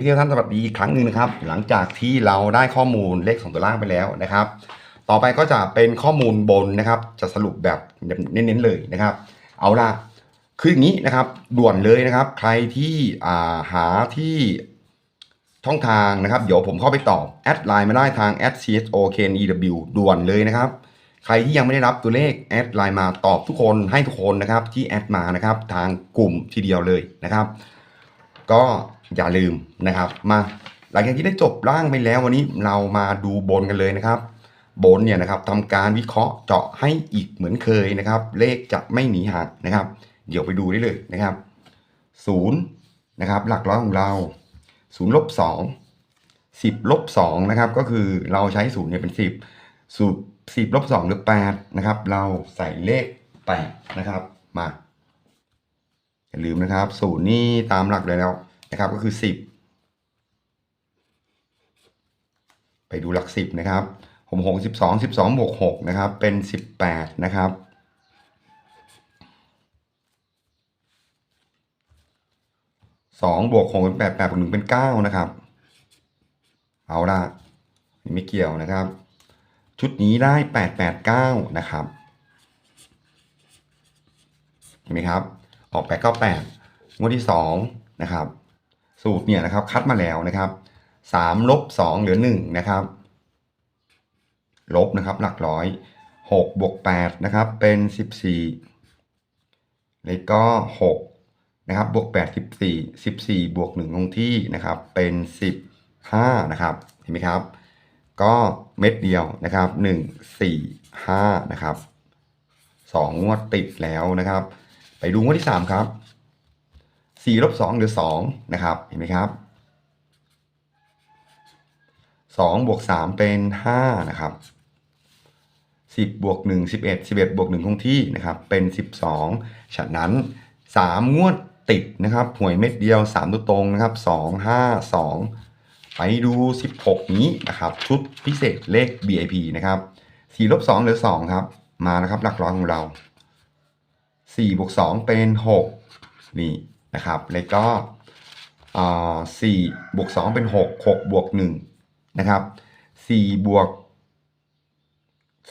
ที่ท่านสวัสดีอีกครั้งหนึ่งนะครับ หลังจากที่เราได้ข้อมูลเลขสองตัวล่างไปแล้วนะครับ ต่อไปก็จะเป็นข้อมูลบนนะครับ จะสรุปแบบเน้นๆเลยนะครับ เอาล่ะคืออย่างนี้นะครับด่วนเลยนะครับ ใครที่าหาที่ช่องทางนะครับ เดี๋ยวผมเข้าไปตอบแอดไลน์มาได้ทาง a c h o k n e w ด่วนเลยนะครับ ใครที่ยังไม่ได้รับตัวเลขแอดไลน์มาตอบทุกคนให้ทุกคนนะครับที่แอดมานะครับทางกลุ่มทีเดียวเลยนะครับ ก็ อย่าลืมนะครับ มาหลังจากที่ได้จบร่างไปแล้ววันนี้เรามาดูบนกันเลยนะครับ บนเนี่ยนะครับทำการวิเคราะห์เจาะให้อีกเหมือนเคยนะครับ เลขจะไม่หนีหักนะครับ เดี๋ยวไปดูได้เลยนะครับศูนย์นะครับ หลักร้อยของเราศูนย์ลบสองสิบลบสองนะครับ ก็คือเราใช้ศูนย์เนี่ยเป็นสิบสูบสิบลบสองหรือแปดนะครับ เราใส่เลขแปดนะครับ มาอย่าลืมนะครับศูนย์นี่ตามหลักเลยแล้ว นะครับก็คือสิบไปดูหลักสิบนะครับผมหกสิบสองสิบสองบวกหกนะครับ เป็นสิบแปดนะครับ สองบวกหกเป็นแปดแปดบวกหนึ่งเป็นเก้านะครับ เอาละไม่เกี่ยวนะครับ ชุดนี้ได้แปดแปดเก้านะครับเห็นไหมครับ ออกแปดเก้าแปดงวดที่สองนะครับ สูตรเนี่ยนะครับคัดมาแล้วนะครับสามลบสองเหลือหนึ่งนะครับ ลบนะครับหลักร้อยหกบวกแปดนะครับเป็นสิบสี่แล้วก็หกนะครับบวกแปดสิบสี่สิบสี่บวกหนึ่งคงที่นะครับเป็นสิบห้านะครับเห็นไหมครับ ก็เม็ดเดียวนะครับหนึ่งสี่ห้านะครับสองงวดติดแล้วนะครับ ไปดูงวดที่สามครับ สี่ลบสองเหลือสองนะครับเห็นไหมครับสองบวกสามเป็นห้านะครับสิบบวกหนึ่งสิบเอ็ดสิบเอ็ดบวกหนึ่งคงที่นะครับเป็นสิบสองฉะนั้นสามงวดติดนะครับหวยเม็ดเดียวสามตัวตรงนะครับสองห้าสองไปดูสิบหกนี้นะครับชุดพิเศษเลข BIP นะครับสี่ลบสองเหลือสองครับมานะครับหลักร้อยของเราสี่บวกสองเป็นหกนี่ นะครับ แล้วก็สี่บวกสองเป็นหกหกบวกหนึ่งนะครับสี่บวก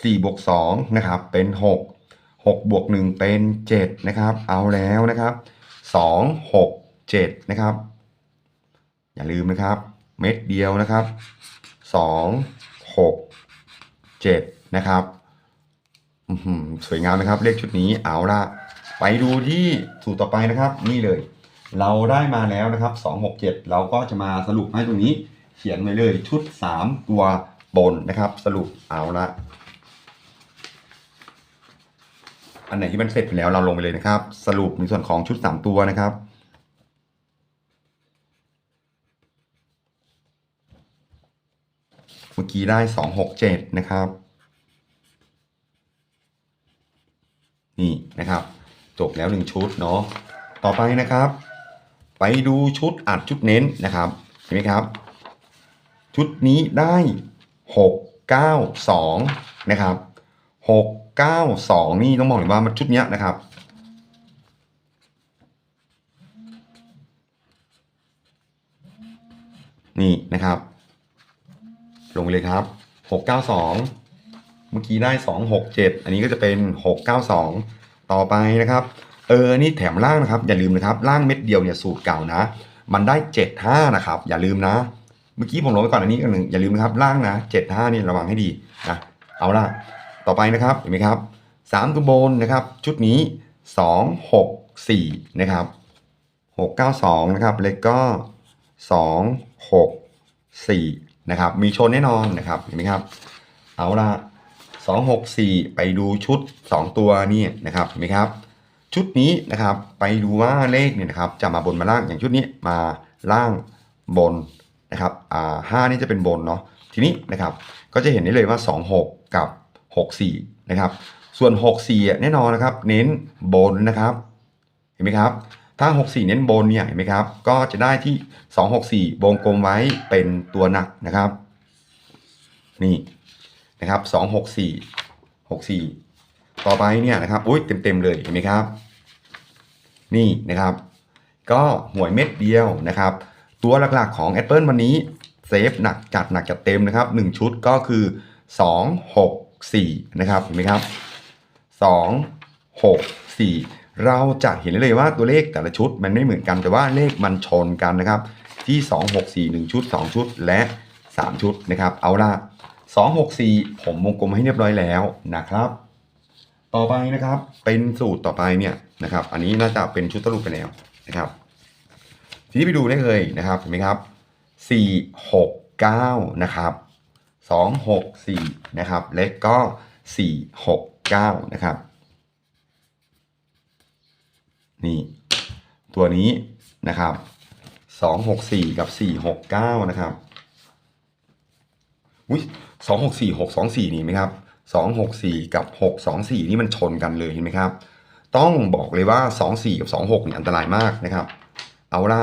สี่บวกสองนะครับ เป็นหกหกบวกหนึ่งเป็นเจ็ดนะครับ เอาแล้วนะครับสองหกเจ็ดนะครับ อย่าลืมนะครับ เม็ดเดียวนะครับสองหกเจ็ดนะครับสวยงามนะครับเลขชุดนี้เอาละไปดูที่สูตรต่อไปนะครับ นี่เลย เราได้มาแล้วนะครับสองหกเจ็ดเราก็จะมาสรุปให้ตรงนี้ เขียนไว้เลยชุดสามตัวบนนะครับ สรุปเอาละอันไหนที่มันเสร็จไปแล้วเราลงไปเลยนะครับ สรุปในส่วนของชุดสามตัวนะครับเมื่อกี้ได้สองหกเจ็ดนะครับ นี่นะครับ จบแล้วหนึ่งชุดเนาะต่อไปนะครับ ไปดูชุดอัดชุดเน้นนะครับ เห็นไหมครับ ชุดนี้ได้หกเก้าสองนะครับหกเก้าสองนี่ต้องบอกเลยว่ามันชุดเนี้ยนะครับ นี่นะครับ ลงเลยครับหกเก้าสองเมื่อกี้ได้สองหกเจ็ดอันนี้ก็จะเป็นหกเก้าสองต่อไปนะครับ เออ นี่แถมล่างนะครับ อย่าลืมนะครับล่างเม็ดเดียวเนี่ยสูตรเก่านะ มันได้เจ็ดห้านะครับ อย่าลืมนะ เมื่อกี้ผมลงไปก่อนอันนี้กันหนึ่งอย่าลืมนะครับล่างนะเจ็ดห้านี่ระวังให้ดีนะเอาละต่อไปนะครับเห็นไหมครับสามตัวบนนะครับ ชุดนี้สองหกสี่นะครับหกเก้าสองนะครับแล้วก็สองหกสี่นะครับ มีชนแน่นอนนะครับเห็นไหมครับ เอาละสองหกสี่ไปดูชุดสองตัวนี่นะครับเห็นไหมครับ ชุดนี้นะครับ ไปดูว่าเลขเนี่ยนะครับ จะมาบนมาล่างอย่างชุดนี้มาล่างบนนะครับอ่าห้านี่จะเป็นบนเนาะทีนี้นะครับ ก็จะเห็นได้เลยว่าสองหกกับหกสี่นะครับ ส่วนหกสี่แน่นอนนะครับ เน้นบนนะครับ เห็นไหมครับ ถ้า 64 เน้นบนเนี่ยเห็นไหมครับ ก็จะได้ที่ 264วงกลมไว้เป็นตัวหนักนะครับ นี่นะครับ 264 64 ต่อไปเนี่ยนะครับ อุ้ยเต็มๆเลยเห็นไหมครับ นี่นะครับ ก็หวยเม็ดเดียวนะครับ ตัวหลักๆของ Apple วันนี้เซฟหนักจัดหนักจัดเต็มนะครับ 1 ชุดก็คือ 2 6 4 นะครับเห็นไหมครับ 2 6 4 เราจะเห็นได้เลยว่าตัวเลขแต่ละชุดมันไม่เหมือนกันแต่ว่าเลขมันชนกันนะครับ ที่ 2 6 4 1 ชุด 2 ชุดและ 3 ชุดนะครับ เอาละ2 6 4 ผมวงกลมให้เรียบร้อยแล้วนะครับ ต่อไปนะครับ เป็นสูตรต่อไปเนี่ยนะครับ อันนี้น่าจะเป็นชุดสรุปไปแล้วนะครับ ทีนี้ไปดูได้เลยนะครับเห็นไหมครับสี่หกเก้านะครับสองหกสี่นะครับ เล็กก็สี่หกเก้านะครับ นี่ ตัวนี้นะครับสองหกสี่กับสี่หกเก้านะครับอุ้ยสองหกสี่หกสองสี่นี่ไหมครับ สองหกสี่กับหกสองสี่นี่มันชนกันเลยเห็นไหมครับ ต้องบอกเลยว่าสองสี่กับสองหกนี่ยอันตรายมากนะครับ เอาล่ะ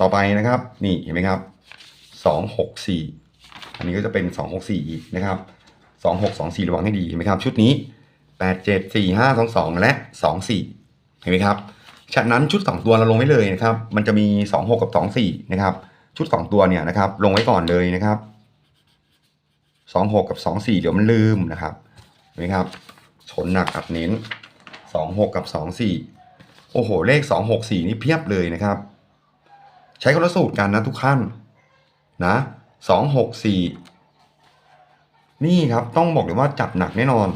ต่อไปนะครับ นี่เห็นไหมครับสองหกสี่อันนี้ก็จะเป็นสองหกสี่อีกนะครับสองหกสองสี่ระวังให้ดีเห็นไหมครับ ชุดนี้แปดเจ็ดสี่ห้าสองสองและสองสี่เห็นไหมครับฉะนั้นชุดสองตัวเราลงไว้เลยนะครับ มันจะมีสองหกกับสองสี่นะครับ ชุดสองตัวเนี่ยนะครับ ลงไว้ก่อนเลยนะครับ สองหกกับสองสี่เดี๋ยวมันลืมนะครับเห็นไหมครับ ชนหนักอัดเน้นสองหกกับสองสี่โอ้โห เลขสองหกสี่นี่เพียบเลยนะครับ ใช้คนละสูตรกันนะทุกขั้นนะสองหกสี่นี่ครับต้องบอกเลยว่าจัดหนักแน่นอน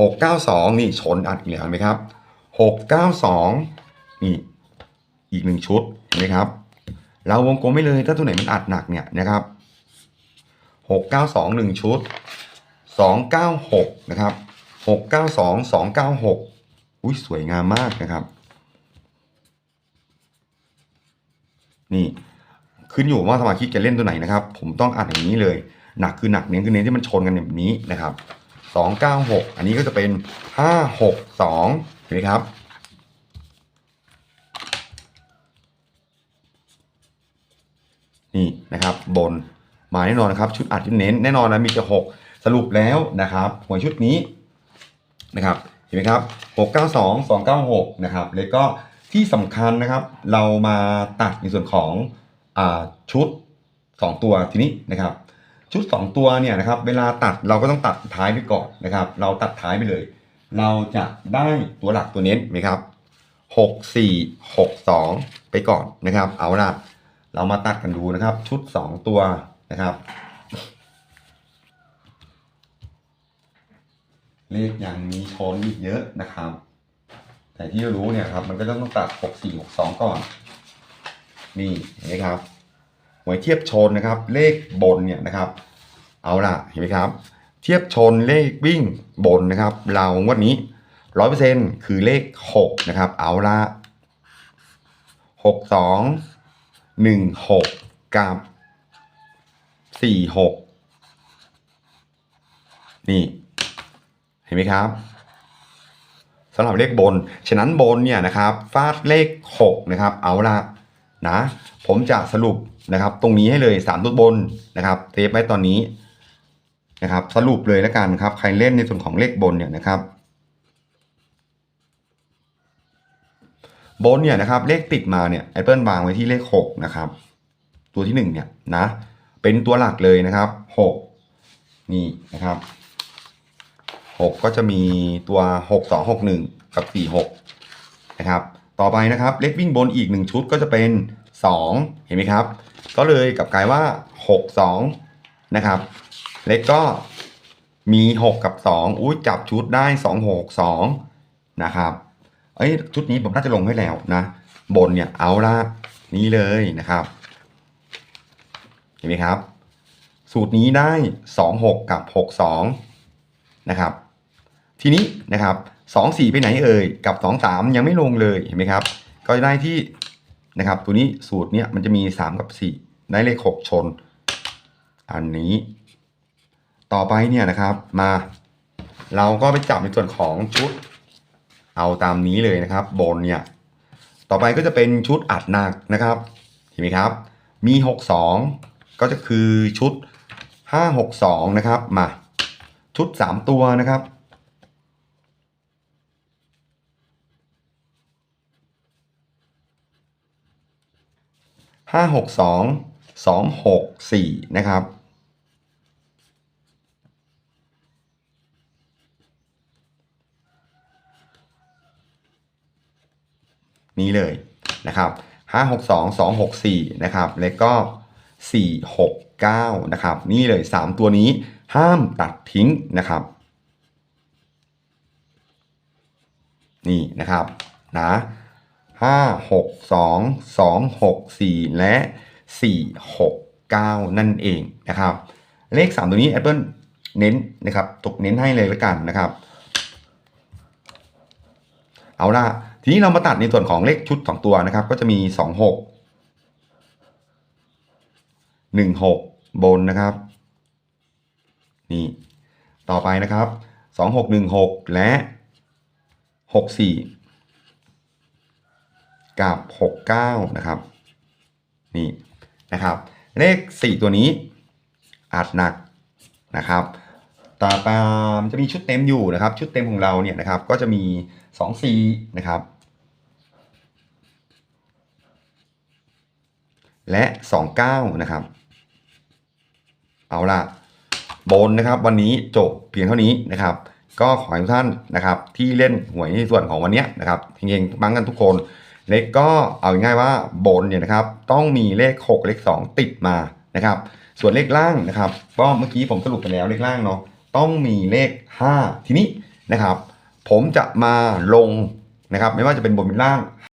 หกเก้าสองนี่ชนอัดอีกแล้วไหมครับหกเก้าสองนี่อีกหนึ่งชุดเห็นไหมครับ เราวงกลมไม่เลยถ้าตัวไหนมันอัดหนักเนี่ยนะครับ หกเก้าสองหนึ่งชุดสองเก้าหกนะครับหกเก้าสองสองเก้าหกอุ้ยสวยงามมากนะครับ นี่ ขึ้นอยู่ว่าสมาชิกจะเล่นตัวไหนนะครับ ผมต้องอ่านอย่างนี้เลย หนักคือหนักเน้นคือเน้นที่มันชนกันแบบนี้นะครับสองเก้าหกอันนี้ก็จะเป็นห้าหกสองเห็นไหมครับนี่นะครับบน มาแน่นอนนะครับชุดอัดที่เน้นแน่นอนนะมีจะหกสรุปแล้วนะครับหวยชุดนี้นะครับเห็นไหมครับหกเก้าสองสองเก้าหกนะครับแล้วก็ที่สำคัญนะครับ เรามาตัดในส่วนของอชุด 2 ตัวทีนี้นะครับ ชุด 2 ตัวเนี่ยนะครับ เวลาตัดเราก็ต้องตัดท้ายไปก่อนนะครับ เราตัดท้ายไปเลย เราจะได้ตัวหลักตัวเน้นไหมครับหกสี่หกสองไปก่อนนะครับ เอาละเรามาตัดกันดูนะครับ ชุด 2 ตัว นะครับ เลขยังมีชนอีกเยอะนะครับ แต่ที่รู้เนี่ยครับ มันก็ต้องตัด6 4 6 2ก่อน นี่เห็นไหมครับหวยเทียบชนนะครับ เลขบนเนี่ยนะครับ เอาล่ะเห็นไหมครับ เทียบชนเลขวิ่งบนนะครับ เรางวดนี้ร้อยเปอร์เซ็นคือเลขหกนะครับ เอาละหกสองหนึ่งหกกับ สี่หกนี่ เห็นไหมครับสำหรับเลขบน ฉะนั้นบนเนี่ยนะครับฟาดเลข6นะครับ เอาละนะ ผมจะสรุปนะครับ ตรงนี้ให้เลย3ตัวบนนะครับเซฟไว้ตอนนี้นะครับ สรุปเลยแล้วกันครับ ใครเล่นในส่วนของเลขบนเนี่ยนะครับ บนเนี่ยนะครับ เลขติดมาเนี่ยแอปเปิลวางไว้ที่เลข6นะครับ ตัวที่1เนี่ยนะ เป็นตัวหลักเลยนะครับ6นี่นะครับ6ก็จะมีตัว6 2 6 1กับ4 6นะครับ ต่อไปนะครับเลขวิ่งบนอีก1ชุดก็จะเป็น2เห็นไหมครับ ก็เลยกลับกลายว่า6 2นะครับเลขก็มี6กับ2อุ้ยจับชุดได้2 6 2นะครับเอ้ยชุดนี้ผมน่าจะลงให้แล้วนะ บนเนี่ยเอาละนี่เลยนะครับ เห็นไหมครับ สูตรนี้ได้ 2 6 กับ 6 2 นะครับ ทีนี้นะครับสองสี่ไปไหนเอ่ย กับสองสามยังไม่ลงเลยเห็นไหมครับ ก็จะได้ที่นะครับ ตัวนี้สูตรเนี้ยมันจะมีสามกับสี่ได้เลขหกชน อันนี้ ต่อไปเนี่ยนะครับมา เราก็ไปจับในส่วนของชุด เอาตามนี้เลยนะครับ บนเนี่ยต่อไปก็จะเป็นชุดอัดหนักนะครับ เห็นไหมครับ มีห ก็จะคือชุดห้าหกสองนะครับ มา ชุดสามตัวนะครับ ห้าหกสองสองหกสี่นะครับนี้เลยนะครับห้าหกสองสองหกสี่นะครับ แล้วก็ สี่หกเก้านะครับ นี่เลยสามตัวนี้ห้ามตัดทิ้งนะครับ นี่นะครับนะห้าหกสองสองหกสี่และสี่หกเก้านั่นเองนะครับ เลขสามตัวนี้ Apple เน้นนะครับตกเน้นให้เลยละกันนะครับ เอาล่ะ ทีนี้เรามาตัดในส่วนของเลขชุด 2 ตัวนะครับ ก็จะมี 2 1 6 บนนะครับ นี่ ต่อไปนะครับ 2 6 1 6 และ 6 4 กับ 6 9 นะครับ นี่นะครับ เลข 4 ตัวนี้อาจหนักนะครับต่อไปมันจะมีชุดเต็มอยู่นะครับ ชุดเต็มของเราเนี่ยนะครับ ก็จะมี2 4นะครับและ 2 9 นะครับ เอาล่ะบนนะครับวันนี้จบเพียงเท่านี้นะครับ ก็ขอให้ทุกท่านนะครับ ที่เล่นหวยในส่วนของวันนี้นะครับเฮงๆบังกันทุกคนเล็กก็เอาง่ายว่าบนเนี่ยนะครับ ต้องมีเลข 6 เลข 2 ติดมานะครับ ส่วนเลขล่างนะครับก็เมื่อกี้ผมสรุปไปแล้วเลขล่างเนาะต้องมีเลข 5 ทีนี้นะครับ ผมจะมาลงนะครับ ไม่ว่าจะเป็นบนเป็นล่าง